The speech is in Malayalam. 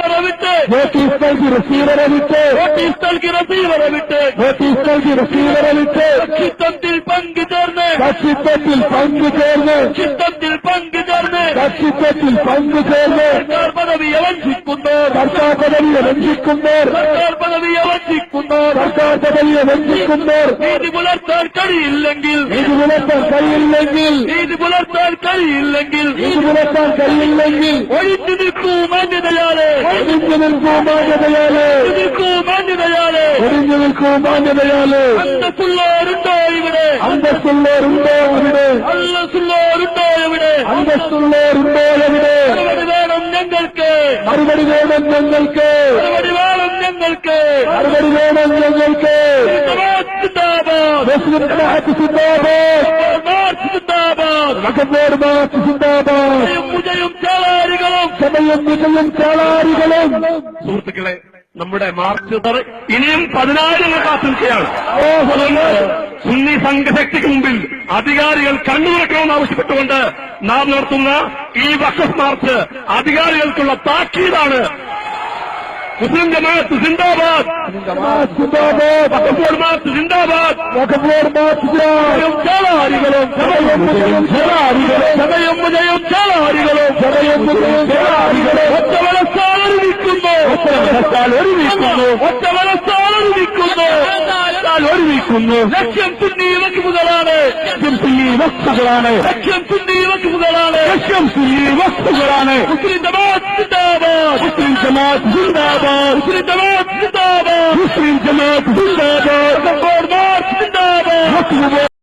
റിസീവറെ വിട്ട് നോട്ടീസ് നൽകി റിസീവറെ വിട്ട് നോട്ടീസ് നൽകി റിസീവറെ വിട്ട് നോട്ടീസ് നൽകി റിസീവറെ വിട്ട് ചിത്തത്തിൽ പങ്കുചേർന്ന് കക്ഷിത്വത്തിൽ പങ്കുചേർന്ന് ചിത്തത്തിൽ പങ്കുചേർന്ന് കക്ഷിത്വത്തിൽ പങ്കുചേർന്ന് സർക്കാർ പദവിയെ വഞ്ചിക്കുന്നു സർക്കാർ പദവിയെ വഞ്ചിക്കുന്നവർ സർക്കാർ പദവിയെ വഞ്ചിക്കുന്നു സർക്കാർ പദവിയെ വഞ്ചിക്കുന്നവർ നീതി പുലർത്താൻ കഴിയില്ലെങ്കിൽ. നീതി പുലർത്താൻ കഴിയില്ലെങ്കിൽ. നീതി പുലർത്താൻ കഴിയില്ലെങ്കിൽ. നീതി പുലർത്താൻ കഴിയില്ലെങ്കിൽ. ഒഴിച്ചു നിൽക്കൂ മാന്യതയാലെ. ഒഴിഞ്ഞു നിൽക്കൂ മാന്യതയാൽ. ഒഴിച്ചു നിൽക്കൂ മാന്യതയാലെ. ഒഴിഞ്ഞു നിൽക്കൂ മാന്യതയാൽ. അന്തസ്സുള്ളവരുണ്ടോ ഇവിടെ? അന്തസ്സുള്ളവരുണ്ടോ അവിടെ അന്തസ്സുള്ളവരുണ്ടോ ഇവിടെ അന്തസ്സുള്ളവരുണ്ടോ എവിടെ മറുപടി വേണം ഞങ്ങൾക്ക് മറുപടി വേണം ഞങ്ങൾക്ക്. മറുപടി വേണം ഞങ്ങൾക്ക്. മറുപടി വേണം ഞങ്ങൾക്ക്. മുസ്ലിം ജമാഅത്ത് സിന്ദാബാദ് വഖഫോർ മാർച്ച് സിന്ദാബാദ് മുജയും വിജയും ചേലാരികളും. സമയം വിജയം ചാളാരികളും സുഹൃത്തുക്കളെ നമ്മുടെ മാർച്ച് ഇനിയും പതിനായിരങ്ങൾ കാത്തിരിക്കുകയാണ് സുന്നി സംഘശക്തിക്ക് മുമ്പിൽ അധികാരികൾ കണ്ണുറക്കണമെന്ന് ആവശ്യപ്പെട്ടുകൊണ്ട് നാം നടത്തുന്ന ഈ വക്കഫ് മാർച്ച് അധികാരികൾക്കുള്ള താക്കീതാണ് മുസ്ലിം ജമാഅത്ത് സിന്ദാബാദ് ജമാഅത്ത് സിന്ദാബാദ് വഖഫ് മാർച്ച് ചേലാരികളും സമയം വിജയം ചേലാരികളും സമയം വിജയം ചാളാരികളും ഒറ്റ മനസ്സാൽ ഒരുമിക്കുന്നു മനസ്സാൽ ഒരുമിക്കുന്നു. ഒറ്റ മനസ്സാൽ ഒരുമിക്കുന്നു. മനസ്സാൽ ഒരുമിക്കുന്നു. ലക്ഷ്യം സുന്നി വക്കുകളാണ് ലക്ഷ്യം സുന്നി വസ്തുക്കളാണ്. ലക്ഷ്യം സുന്നി വക്കുകളാണ് ലക്ഷ്യം സുന്നി വസ്തുക്കളാണ്. മുസ്ലിം ജമാഅത്ത് മുസ്ലിം ജമാഅത്ത് മുസ്ലിം ജമാഅത്ത്